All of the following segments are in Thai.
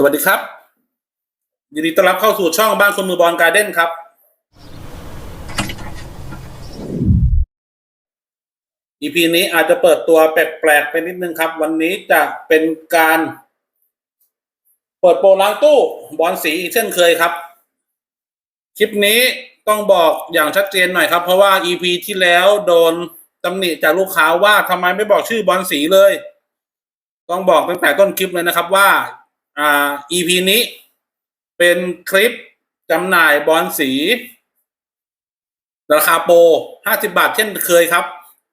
สวัสดีครับ ยินดีต้อนรับเข้าสู่ช่องบ้านคนมือบอลการ์เด้นครับ EP นี้อาจจะเปิดตัวแปลกๆไปนิดนึงครับ วันนี้จะเป็นการ เปิดโปรล้างตู้บอลสีอีกเช่นเคยครับ คลิปนี้ต้องบอกอย่างชัดเจนหน่อยครับ เพราะว่า EP ที่แล้วโดนตำหนิจากลูกค้าว่าทำไมไม่บอกชื่อบอลสีเลย ต้องบอกตั้งแต่ต้นคลิปเลยนะครับว่า อ่า EP นี้เป็นคลิปจำหน่ายบอลสี ราคาโปร50 บาทเช่นเคยครับ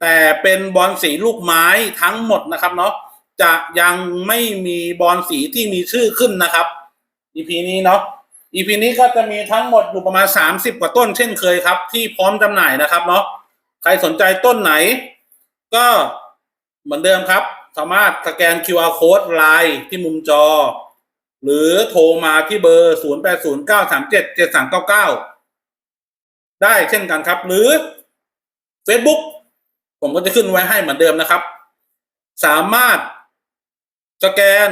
แต่เป็นบอลสีลูกไม้ทั้งหมดนะครับเนาะจะยังไม่มีบอลสีที่มีชื่อขึ้นนะครับ EP นี้เนาะ EP นี้ก็จะมีทั้งหมดอยู่ประมาณ 30 กว่าต้นเช่นเคยครับ ที่พร้อมจำหน่ายนะครับเนาะใครสนใจต้นไหน ก็เหมือนเดิมครับ สามารถสแกน QR code ไลน์ที่มุมจอ หรือโทรมาที่เบอร์ 0809377399 ได้เช่นกันครับ หรือ Facebook ผมก็จะขึ้นไว้ให้เหมือนเดิมนะครับ สามารถสแกน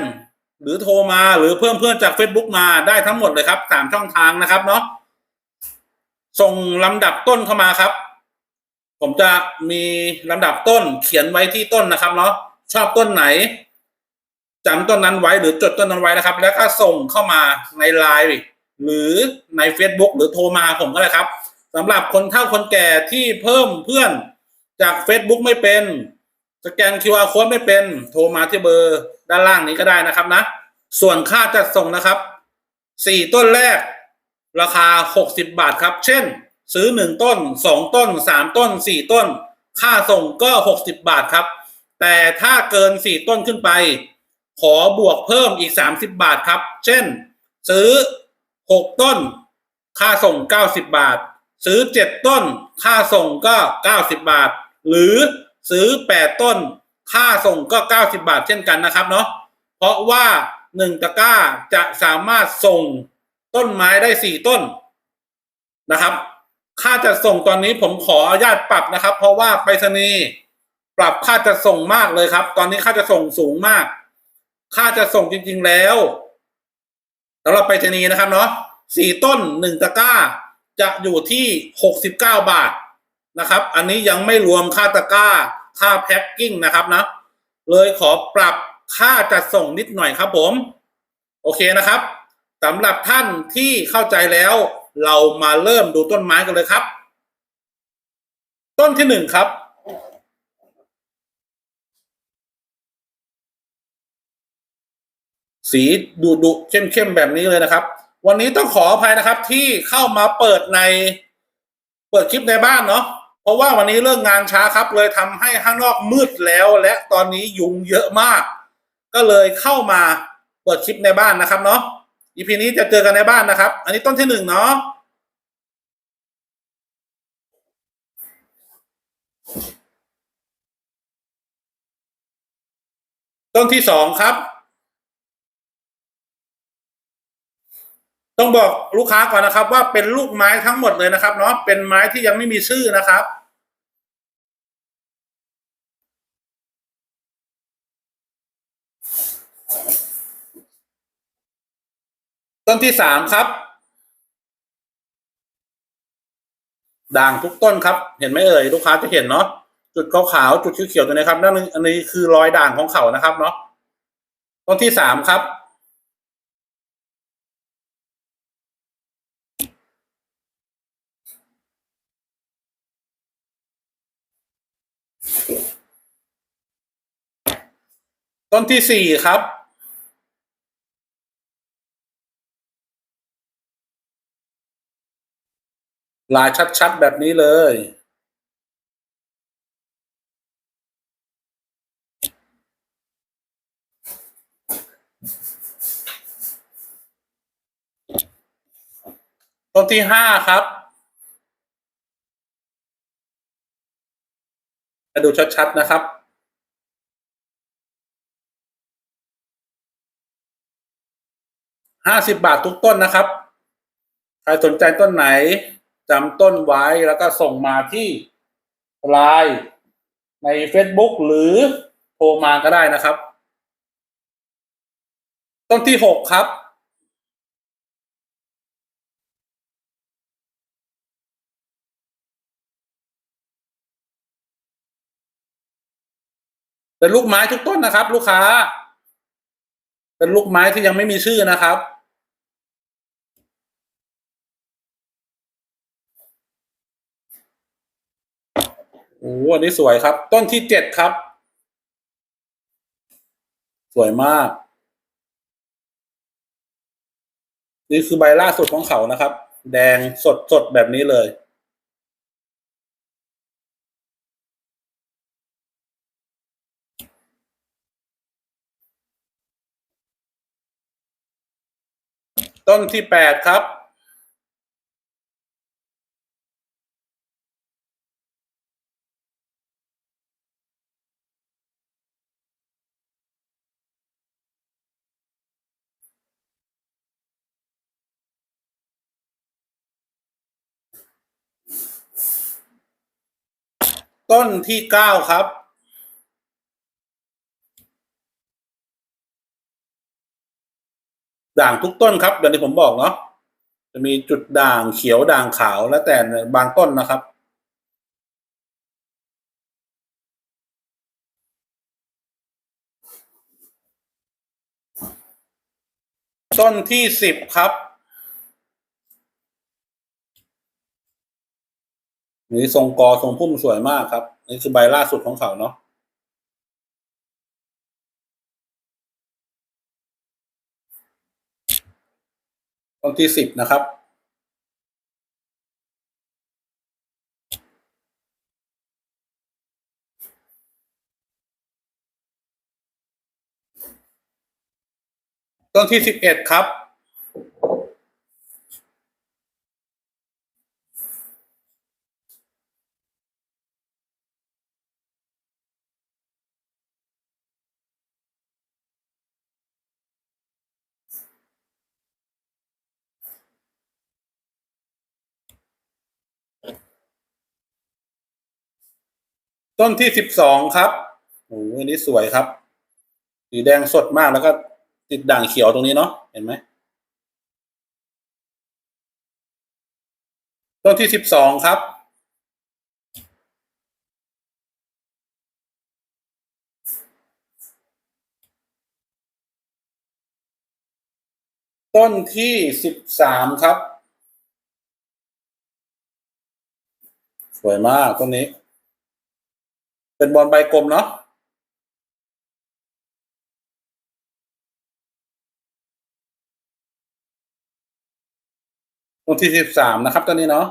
หรือโทรมาหรือเพื่อนเพื่อนจาก Facebook มาได้ทั้งหมดเลยครับสามช่องทางนะครับเนาะส่งลำดับต้นเข้ามาครับ ผมจะมีลำดับต้นเขียนไว้ที่ต้นนะครับเนาะชอบต้นไหน จำต้นนั้นไว้หรือจดต้นนั้นไว้นะครับ แล้วก็ส่งเข้ามาในไลน์หรือใน Facebook หรือโทรมาผมก็ได้ครับสำหรับคนเฒ่าคนแก่ที่เพิ่มเพื่อนจาก Facebook ไม่เป็นสแกน QR code ไม่เป็นโทรมาที่เบอร์ด้านล่างนี้ก็ได้นะครับนะ ส่วนค่าจัดส่งนะครับสี่ต้นแรก ราคา 60 บาทครับ เช่น ซื้อหนึ่งต้นสองต้นสามต้นสี่ต้น ค่าส่งก็ 60 บาทครับ แต่ถ้าเกินสี่ต้นขึ้นไป ขอบวกเพิ่มอีก 30 บาทครับ เช่น ซื้อ 6 ต้น ค่าส่ง 90 บาท ซื้อ 7 ต้น ค่าส่งก็ 90 บาท หรือซื้อ 8 ต้น ค่าส่งก็ 90 บาท เช่นกันนะครับเนาะเพราะว่า 1 ตะกร้าจะสามารถส่งต้นไม้ได้ 4 ต้นนะครับ ค่าจัดส่งตอนนี้ผมขออนุญาตปรับนะครับ เพราะว่าไปรษณีย์ปรับค่าจัดส่งมากเลยครับ ตอนนี้ค่าจัดส่งสูงมาก ค่าจัดส่งจริง ๆแล้วสำหรับไปรษณีย์นะครับเนาะสี่ต้นหนึ่งตะกร้า จะอยู่ที่หกสิบเก้าบาทนะครับ อันนี้ยังไม่รวมค่าตะกร้า ค่าแพ็คกิ้งนะครับนะเลยขอปรับค่าจัดส่งนิดหน่อยครับผม โอเคนะครับสำหรับท่านที่เข้าใจแล้ว เรามาเริ่มดูต้นไม้กันเลยครับ ต้นที่หนึ่งครับ สีดุดุเข้มเข้มๆแบบนี้เลยนะครับ วันนี้ต้องขออภัยนะครับ ที่เข้ามาเปิดใน เปิดคลิปในบ้านเนาะเพราะว่าวันนี้เลิกงานช้าครับ เลยทำให้ข้างนอกมืดแล้ว และตอนนี้ยุงเยอะมาก ก็เลยเข้ามาเปิดคลิปในบ้านนะครับเนาะอีพีนี้จะเจอกันในบ้านนะครับ อันนี้ต้นที่หนึ่งเนาะต้นที่สองครับ ต้องบอกลูกค้าก่อนนะครับ ว่าเป็นลูกไม้ทั้งหมดเลยนะครับเนาะเป็นไม้ที่ยังไม่มีชื่อนะครับต้นที่สามครับ ด่างทุกต้นครับ เห็นไหมเอ่ยลูกค้าจะเห็นเนาะจุดขาวๆจุดเขียวๆตัวนี้ครับนั่นอันนี้คือรอยด่างของเขานะครับเนาะต้นที่สามครับ ต้นที่สี่ครับลายชัดๆ แบบนี้เลย ต้นที่ห้าครับมาดูชัดๆ นะครับ ห้าสิบบาททุกต้นนะครับ ใครสนใจต้นไหนจำต้นไว้แล้วก็ส่งมาที่ไลน์ใน Facebook หรือโทรมาก็ได้นะครับ ต้นที่หกครับ เป็นลูกไม้ทุกต้นนะครับ ลูกค้า เป็นลูกไม้ที่ยังไม่มีชื่อนะครับ โอ้อันนี้สวยครับ ต้นที่เจ็ดครับ สวยมาก นี่คือใบล่าสุดของเขานะครับ แดงสดสดแบบนี้เลย ต้นที่แปดครับ ต้นที่เก้าครับ ด่างทุกต้นครับอย่างที่ผมบอกเนาะจะมีจุดด่างเขียวด่างขาวแล้วแต่บางต้นนะครับ ต้นที่สิบครับนี่ทรงกอทรงพุ่มสวยมากครับ นี่คือใบล่าสุดของเขาเนาะ ต้นที่สิบนะครับ ต้นที่สิบเอ็ดครับ ต้นที่สิบสองครับโอ้โหอันนี้สวยครับ สีแดงสดมากแล้วก็ติดด่างเขียวตรงนี้เนาะ เห็นไหม ต้นที่สิบสองครับ ต้นที่สิบสามครับ สวยมากต้นนี้ เป็นบอลใบกลมเนาะต้นที่สิบสามนะครับต้นนี้เนาะ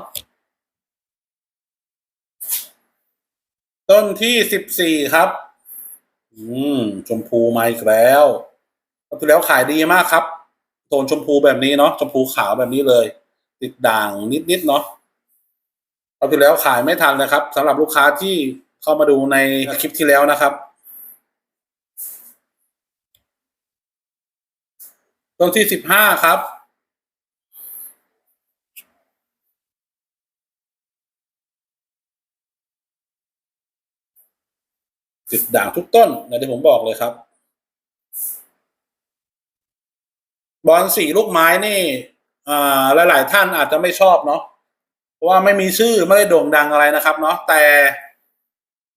ต้นที่สิบสี่ครับ อืม ชมพูมาอีกแล้วต้นที่แล้วขายดีมากครับโทนชมพูแบบนี้เนาะชมพูขาวแบบนี้เลย ติดด่างนิดๆเนาะเอาที่แล้วขายไม่ทันเลยครับสำหรับลูกค้าที่ เข้ามาดูในคลิปที่แล้วนะครับต้นที่สิบห้าครับติดด่างทุกต้นอย่างที่ผมบอกเลยครับ บอลสีลูกไม้นี่อ่าหลายๆท่านอาจจะไม่ชอบเนาะเพราะว่าไม่มีชื่อไม่ได้โด่งดังอะไรนะครับเนาะแต่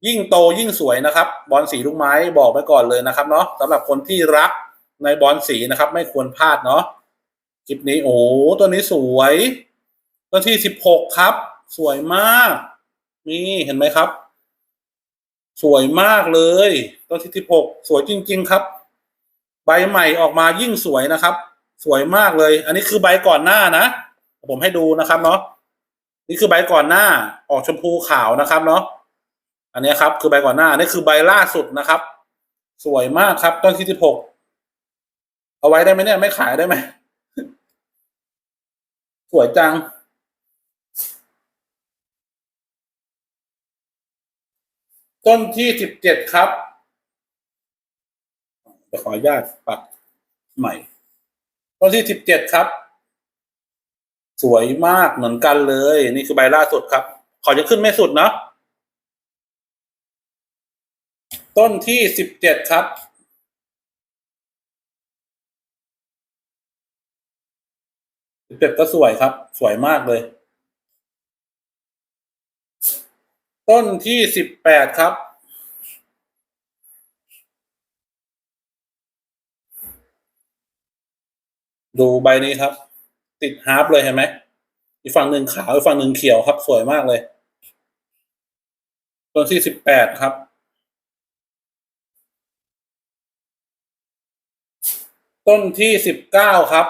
ยิ่งโตยิ่งสวยนะครับ บอลสีลูกไม้บอกไปก่อนเลยนะครับเนาะสำหรับคนที่รักในบอลสีนะครับ ไม่ควรพลาดเนาะคลิปนี้โอ้ตัวนี้สวยตัวที่สิบหกครับ สวยมาก นี่เห็นไหมครับ สวยมากเลยต้นที่สิบหกสวยจริง ๆ ครับ ใบใหม่ออกมายิ่งสวยนะครับ สวยมากเลย อันนี้คือใบก่อนหน้านะ ผมให้ดูนะครับเนาะนี่คือใบก่อนหน้าออกชมพูขาวนะครับเนาะ อันนี้ครับคือใบก่อนหน้านี่คือใบล่าสุดนะครับ สวยมากครับ ต้นที่สิบหกเอาไว้ได้ไหมเนี่ยไม่ขายได้ไหมสวยจัง ต้นที่สิบเจ็ดครับจะขออนุญาตปักใหม่ ต้นที่สิบเจ็ดครับ สวยมากเหมือนกันเลย นี่คือใบล่าสุดครับ ขอจะขึ้นไม่สุดเนาะ ต้นที่สิบเจ็ดครับ สิบเจ็ดก็สวยครับ สวยมากเลย ต้นที่สิบแปดครับ ดูใบนี้ครับ ติดฮาร์ปเลยเห็นไหมอีกฝั่งหนึ่งขาวอีกฝั่งหนึ่งเขียวครับ สวยมากเลย ต้นที่สิบแปดครับ ต้นที่สิบเก้าครับ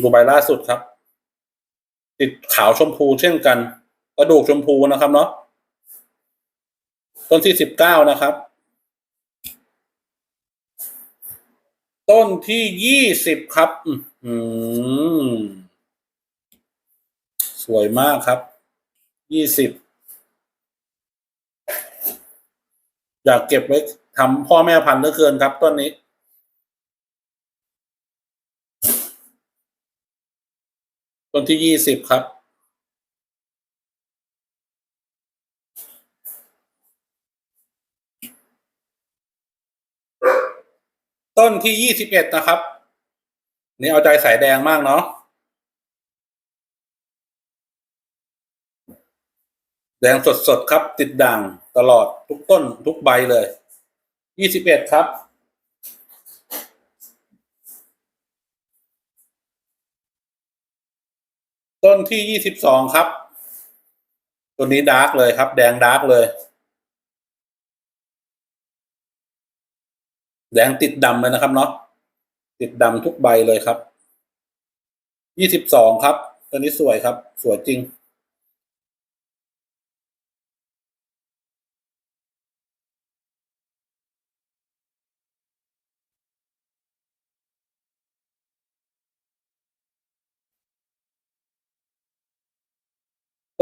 ดูใบล่าสุดครับ ติดขาวชมพูเช่นกัน กระดูกชมพูนะครับเนาะต้นที่สิบเก้านะครับ ต้นที่ยี่สิบครับ อืมสวยมากครับยี่สิบ อยากเก็บไว้ทำพ่อแม่พันธุ์เหลือเกินครับต้นนี้ ต้นที่ยี่สิบครับ ต้นที่ยี่สิบเอ็ดนะครับ นี่เอาใจสายแดงมากเนาะ แดงสดๆครับ ติดด่างตลอดทุกต้นทุกใบเลยยี่สิบเอ็ดครับ ต้นที่ยี่สิบสองครับ ตัวนี้ดาร์กเลยครับ แดงดาร์กเลย แดงติดดำเลยนะครับเนาะติดดำทุกใบเลยครับยี่สิบสองครับ ตัวนี้สวยครับ สวยจริง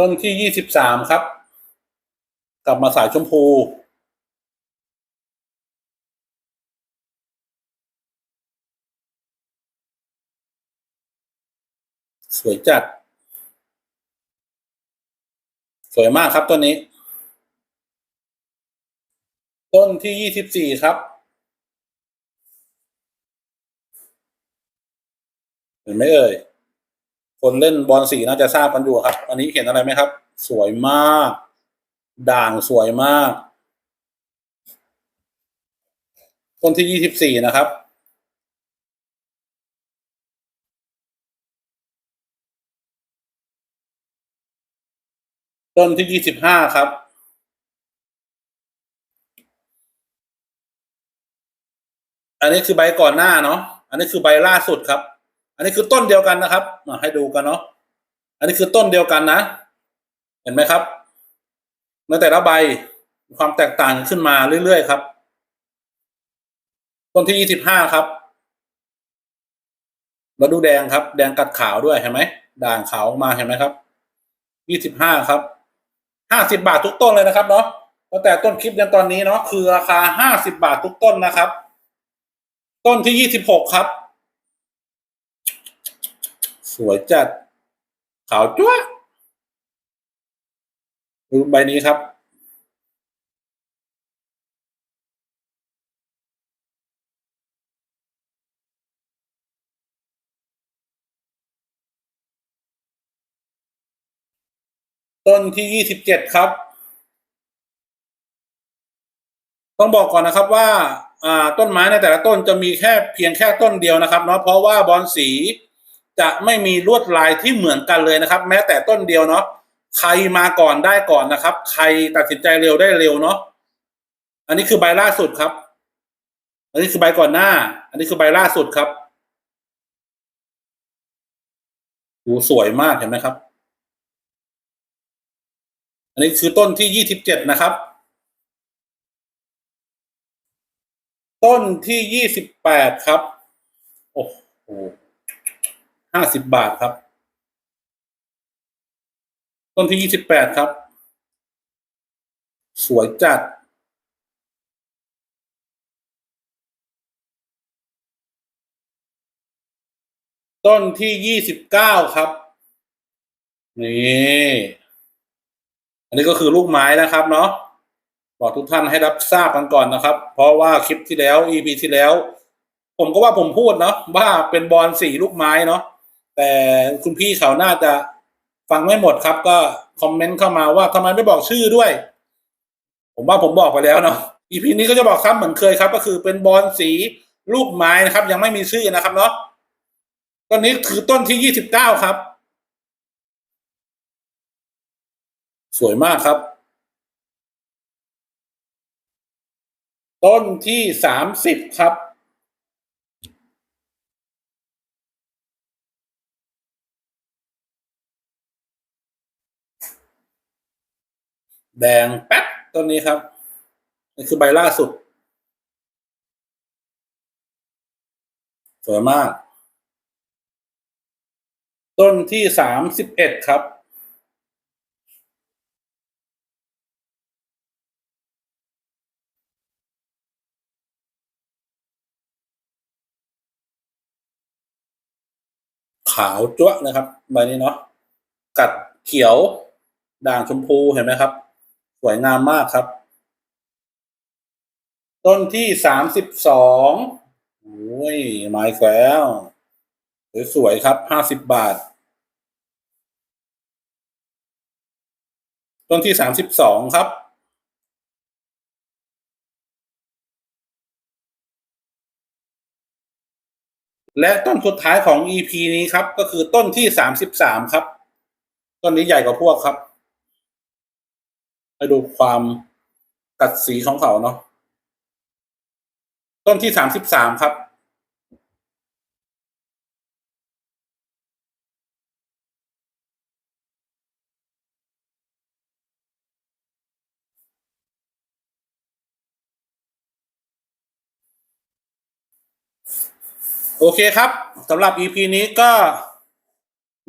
ต้นที่ยี่สิบสามครับ กลับมาสายชมพู สวยจัด สวยมากครับต้นนี้ ต้นที่ยี่สิบสี่ครับ เห็นไหมเอ่ย คนเล่นบอลสีน่าจะทราบกันอยู่ครับ อันนี้เห็นอะไรไหมครับ สวยมาก ด่างสวยมาก ต้นที่ยี่สิบสี่นะครับ ต้นที่ยี่สิบห้าครับอันนี้คือใบก่อนหน้าเนาะ อันนี้คือใบล่าสุดครับ อันนี้คือต้นเดียวกันนะครับมาให้ดูกันเนาะอันนี้คือต้นเดียวกันนะ เห็นไหมครับในแต่ละใบความแตกต่างขึ้นมาเรื่อยๆครับ ต้นที่ยี่สิบห้าครับมาดูแดงครับ แดงกัดขาวด้วยเห็นไหมด่างขาวมาเห็นไหมครับยี่สิบห้าครับห้าสิบาททุกต้นเลยนะครับเนาะตั้งแต่ต้นคลิปยันตอนนี้เนาะคือราคาห้าสิบาททุกต้นนะครับ ต้นที่ยี่สิบหกครับ สวยจัด ขาวจ้วดูใบนี้ครับ ต้นที่ยี่สิบเจ็ดครับ ต้องบอกก่อนนะครับว่าอ่าต้นไม้ในแต่ละต้นจะมีแค่เพียงแค่ต้นเดียวนะครับเนาะเพราะว่าบอลสี จะไม่มีลวดลายที่เหมือนกันเลยนะครับ แม้แต่ต้นเดียวเนาะใครมาก่อนได้ก่อนนะครับ ใครตัดสินใจเร็วได้เร็วเนาะอันนี้คือใบล่าสุดครับ อันนี้คือใบก่อนหน้า อันนี้คือใบล่าสุดครับดูสวยมากเห็นไหมครับ อันนี้คือต้นที่ยี่สิบเจ็ดนะครับ ต้นที่ยี่สิบแปดครับ โอ้โห ห้าสิบบาทครับ ต้นที่ยี่สิบแปดครับ สวยจัด ต้นที่ยี่สิบเก้าครับ นี่อันนี้ก็คือลูกไม้นะครับเนาะบอกทุกท่านให้รับทราบกันก่อนนะครับ เพราะว่าคลิปที่แล้ว EP ที่แล้ว ผมก็ว่าผมพูดเนาะว่าเป็นบอลสีลูกไม้เนาะ แต่คุณพี่เขาน่าจะฟังไม่หมดครับ ก็คอมเมนต์เข้ามาว่าทำไมไม่บอกชื่อด้วย ผมว่าผมบอกไปแล้วเนาะ EP นี้ก็จะบอกครับเหมือนเคยครับ ก็คือเป็นบอลสีลูกไม้นะครับ ยังไม่มีชื่อนะครับเนาะต้นนี้คือต้นที่ยี่สิบเก้าครับ สวยมากครับ ต้นที่สามสิบครับ แดงแป๊บต้นนี้ครับนี่คือใบล่าสุด สวยมาก ต้นที่สามสิบเอ็ดครับ ขาวจ้วะนะครับ ใบนี้เนาะกัดเขียวด่างชมพูเห็นไหมครับ สวยงามมากครับ ต้นที่สามสิบสองโอ้ยไม้แคววสวยๆครับห้าสิบบาท ต้นที่สามสิบสองครับ และต้นสุดท้ายของ EP นี้ครับ ก็คือต้นที่สามสิบสามครับ ต้นนี้ใหญ่กว่าพวกครับ ให้ดูความกัดสีของเขาเนาะต้นที่สามสิบสามครับ โอเคครับสำหรับ EP นี้ก็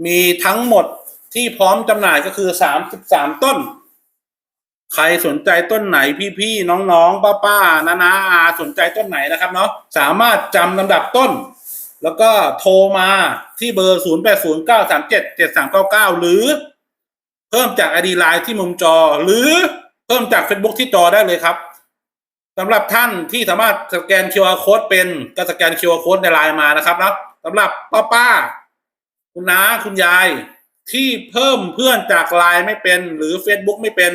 มีทั้งหมดที่พร้อมจำหน่ายก็คือสามสิบสามต้น ใครสนใจต้นไหนพี่ๆน้องๆ ป้าๆนานาอาสนใจต้นไหนนะครับเนาะสามารถจำลำดับต้น แล้วก็โทรมาที่เบอร์ 0 8 0 9 3 7 7 3 9 9 หรือ เพิ่มจาก ID Line ที่มุมจอ หรือเพิ่มจาก Facebook ที่จอได้เลยครับสำหรับท่านที่สามารถสแกน QR Code เป็นก็สแกน QR Code ในไลน์มานะครับนะสำหรับป้าๆคุณน้าคุณยาย ที่เพิ่มเพื่อนจากไลน์ไม่เป็น หรือ Facebook ไม่เป็น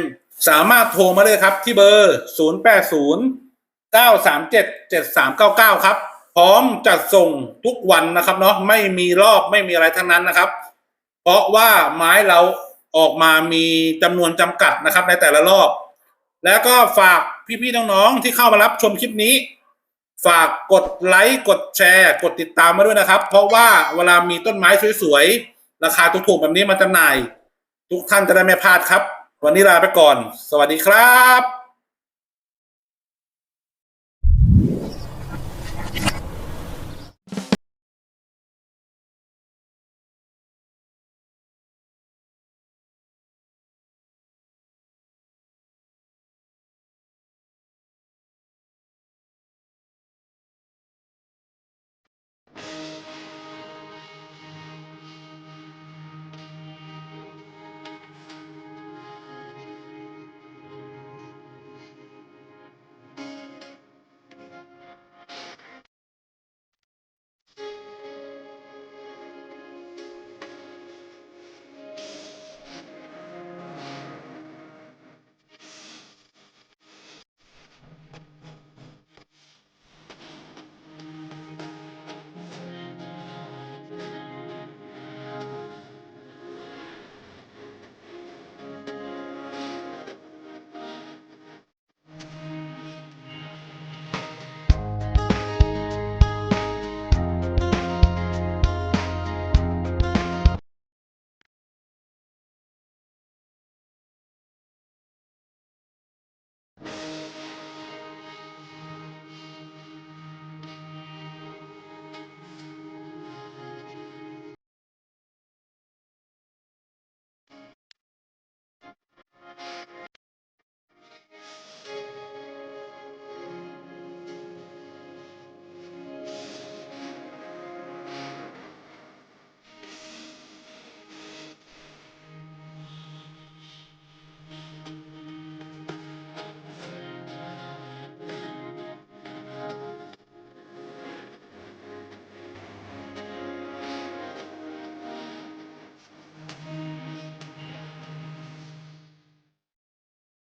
สามารถโทรมาเลยครับที่เบอร์ 0 8 0 9 3 7 7 3 9 9 ครับ พร้อมจัดส่งทุกวันนะครับเนาะไม่มีรอบไม่มีอะไรทั้งนั้นนะครับ เพราะว่าไม้เราออกมามีจำนวนจำกัดนะครับในแต่ละรอบ แล้วก็ฝากพี่ๆน้องๆที่เข้ามารับชมคลิปนี้ ฝากกดไลค์กดแชร์ กดติดตามมาด้วยนะครับ เพราะว่าเวลามีต้นไม้สวยๆ ราคาถูกๆแบบนี้มาจำหน่าย ทุกท่านจะได้ไม่พลาดครับ วันนี้ลาไปก่อน สวัสดีครับ